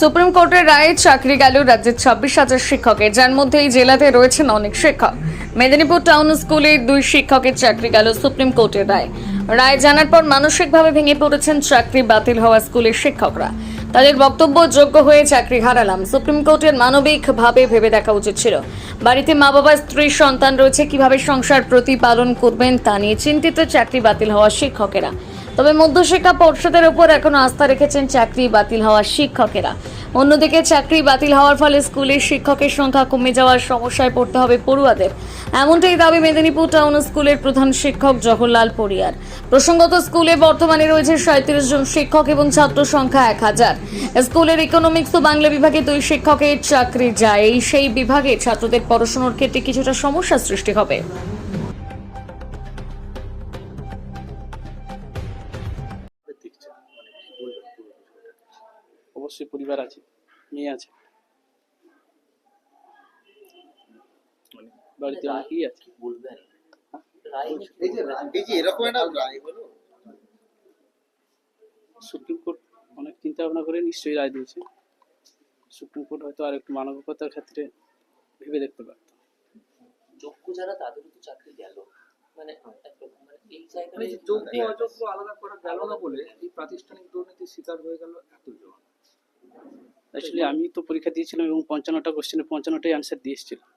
Supreme কোর্টের রায়ে চাকরি গেল রাজ্যের ছাব্বিশ হাজার শিক্ষকের, যার মধ্যে এই জেলাতে রয়েছেন অনেক শিক্ষক। মেদিনীপুর টাউন স্কুলের দুই শিক্ষকের চাকরি গেল সুপ্রিম কোর্টের রায়। রায় জানার পর মানসিকভাবে ভেঙে পড়েছেন চাকরি বাতিল হওয়া স্কুলের শিক্ষকরা। তাদের বক্তব্য, যোগ্য হয়ে চাকরি হারালাম। সুপ্রিম কোর্টের মানবিকভাবে ভেবে দেখা উচিত ছিল। বাড়িতে মা বাবা স্ত্রী, সন্তান রয়েছে, কীভাবে সংসার প্রতিপালন করবেন তা নিয়ে চিন্তিত চাকরি বাতিল হওয়া শিক্ষকেরা। তবে মধ্যশিক্ষা পর্ষদের উপর এখনও আস্থা রেখেছেন চাকরি বাতিল হওয়া শিক্ষকেরা। অন্যদিকে চাকরি বাতিল হওয়ার ফলে স্কুলের শিক্ষকের সংখ্যা কমে যাওয়ার সমস্যায় পড়তে হবে পড়ুয়াদের। এমনটাই দাবি মেদিনীপুর টাউন স্কুলের প্রধান শিক্ষক জওহরলাল পরিয়ার প্রসঙ্গত, স্কুলে বর্তমানে রয়েছে সাঁত্রিশ জন শিক্ষক এবং ছাত্র সংখ্যা এক হাজার। স্কুলের ইকোনমিক্স ও বাংলা বিভাগে দুই শিক্ষকের চাকরি যায়। এই সেই বিভাগে ছাত্রদের পড়াশোনার ক্ষেত্রে কিছুটা সমস্যা সৃষ্টি হবে। পরিবার আছে মেয়ে আছে। বাড়িতে অনেকেই আছে। বলবেন? রায় নিয়ে কি এই যে বলবেন? এই যে এরকম একটা রায় হলো? সুপ্রিম কোর্ট অনেক চিন্তা ভাবনা করে নিশ্চয়ই রায় দিয়েছে। সুপ্রিম কোর্ট হয়তো আর একটু মানবিকতার ক্ষেত্রে ভেবে দেখতে পারত। যোগ্য যারা তাদেরও তো চাকরি গেল। মানে মানে এই জায়গায় মানে যোগ্য অযোগ্য আলাদা করা গেল না বলে এই প্রাতিষ্ঠানিক দুর্নীতির শিকার হয়ে গেল এতজন। অ্যাকচুয়ালি আমি তো পরীক্ষা দিয়েছিলাম এবং পঞ্চান্নটা কোশ্চেনে পঞ্চান্নটাই অ্যান্সার দিয়ে এসেছিলাম।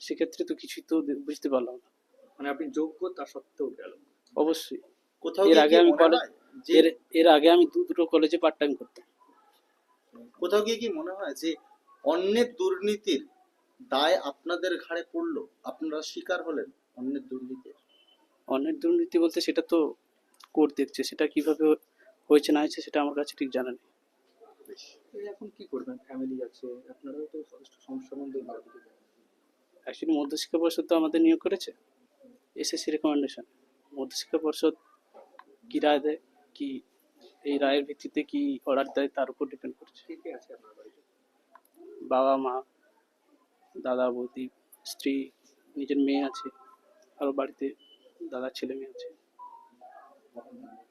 সেক্ষেত্রে তো কিছুই তো বুঝতে পারলাম না। মানে আপনি যোগ্য তা সত্ত্বেও গেল। অবশ্যই। কোথাও এর আগে আমি কলেজের এর আগে আমি দু দুটো কলেজে পার্ট টাইম করতাম। কোথাও গিয়ে কি মনে হয় যে অন্যের দুর্নীতির দায় আপনাদের ঘাড়ে পড়ল? আপনারা শিকার হলেন অন্যের দুর্নীতির? অনেক দুর্নীতি বলতে সেটা তো কোর্ট দেখছে। সেটা কীভাবে হয়েছে না হয়েছে সেটা আমার কাছে ঠিক জানা নেই। এখন কি করবেন? ফ্যামিলি আছে আপনারাও তো যথেষ্ট সমস্যার মধ্যে। অ্যাকচুয়ালি মধ্যশিক্ষা পর্ষদ তো আমাদের নিয়োগ করেছে। এসএসসি রেকমেন্ডেশন মধ্যশিক্ষা পর্ষদ কি রায় দেয় কি এই রায়ের ভিত্তিতে কি অর্ডার দেয় তার উপর ডিপেন্ড করছে। বাবা মা দাদা বৌদি স্ত্রী নিজের মেয়ে আছে আরও বাড়িতে দাদা ছেলে মেয়ে আছে।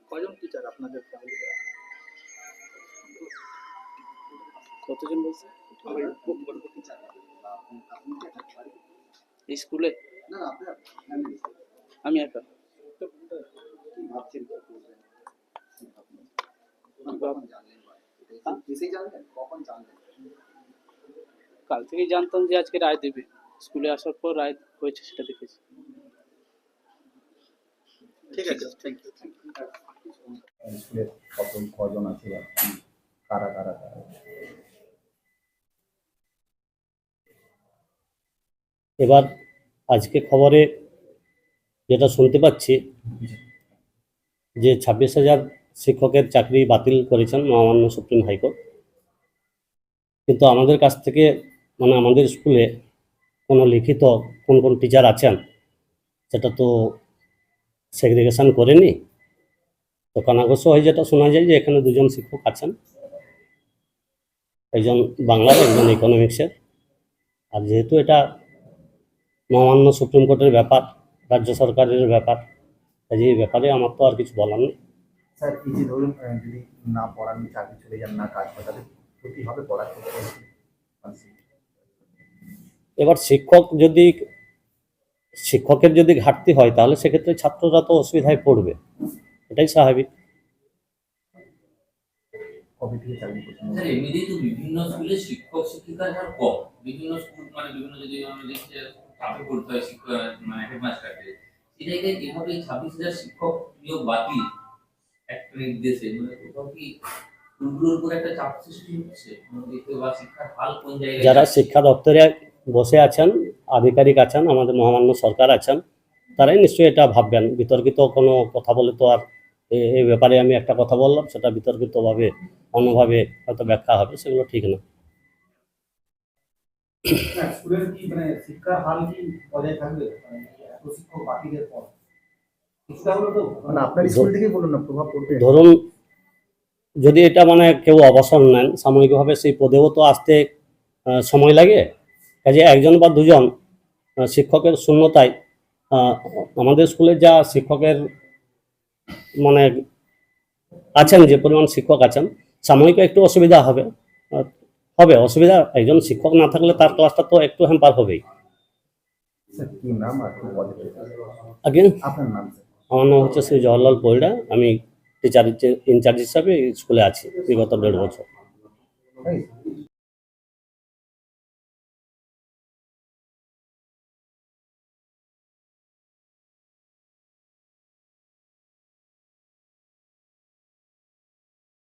কজন টিচার আপনাদের ফ্যামিলিতে কতজন বলছে? স্কুলে। আমি একা। হ্যাঁ? কাল থেকেই জানতাম যে আজকে রায় দেবে। স্কুলে আসার পর রায় হয়েছে সেটা দেখেছি। ঠিক আছে থ্যাংক ইউ থ্যাংক ইউ স্কুলে কত কজন আছে কারা কারা? এবার আজকে খবরে যেটা শুনতে পাচ্ছি, যে ছাব্বিশ হাজার শিক্ষকের চাকরি বাতিল করেছেন মহামান্য সুপ্রিম হাইকোর্ট। কিন্তু আমাদের কাছ থেকে মানে আমাদের স্কুলে কোনো লিখিত কোন কোন টিচার আছেন, সেটা তো সেগ্রিগেশন করেনি। তো কানাঘোষ হয়ে যেটা শোনা যায় যে এখানে দুজন শিক্ষক আছেন, একজন বাংলার, একজন ইকোনমিক্সের আর যেহেতু এটা মহামান্য সুপ্রিম কোর্টের ব্যাপার রাজ্য সরকারের ব্যাপার কাজে এই ব্যাপারে আমার তো আর কিছু বলার নেই। স্যার এই যে ধরুন যদি না পড়ান চাকরি চলে যান না কাজ তাদের ক্ষতি হবে পড়ার মানে এবার শিক্ষক যদি শিক্ষকের যদি ঘাটতি হয় তাহলে সেক্ষেত্রে ছাত্ররা তো অসুবিধায় পড়বে। এটাই স্বাভাবিক। বিভিন্ন স্কুলে শিক্ষক শিক্ষিকার হার কম। বিভিন্ন স্কুল মানে বিভিন্ন যদি চাকরি করতে হয় শিক্ষক মানে হেডমাস্টারকে ছাব্বিশ হাজার শিক্ষক নিয়োগ বাতিল একটা নির্দেশে মানে কোথাও কি চাপ যারা শিক্ষা দপ্তরে বসে আছেন, আধিকারিক আছেন, আমাদের মহামান্য সরকার আছেন, তারাই নিশ্চয়ই এটা ভাববেন। বিতর্কিত কোনো কথা বলে তো আর এই ব্যাপারে আমি একটা কথা বললাম, সেটা বিতর্কিতভাবে, অন্যভাবে হয়তো ব্যাখ্যা হবে, সেগুলো ঠিক না। কি মানে শিক্ষার হাল কি বজায় থাকবে? মানে পর? মানে আপনার স্কুল থেকেই বলুন না প্রভাব পড়বে। ধরুন যদি এটা মানে কেউ অবসর নেন সাময়িকভাবে সেই পদেও তো আসতে সময় লাগে। কাজে একজন বা দুজন শিক্ষকের শূন্যতায় আমাদের স্কুলে যা শিক্ষকের মানে আছেন যে পরিমাণ শিক্ষক আছেন সাময়িক একটু অসুবিধা হবে। হবে অসুবিধা একজন শিক্ষক না থাকলে তার ক্লাসটা তো একটু হ্যাম্পার হবেই। আমার নাম হচ্ছে শ্রী জওয়াহরলাল পরিড়া আমি টিচার ইনচার্জ হিসাবে স্কুলে আছি বিগত দেড় বছর।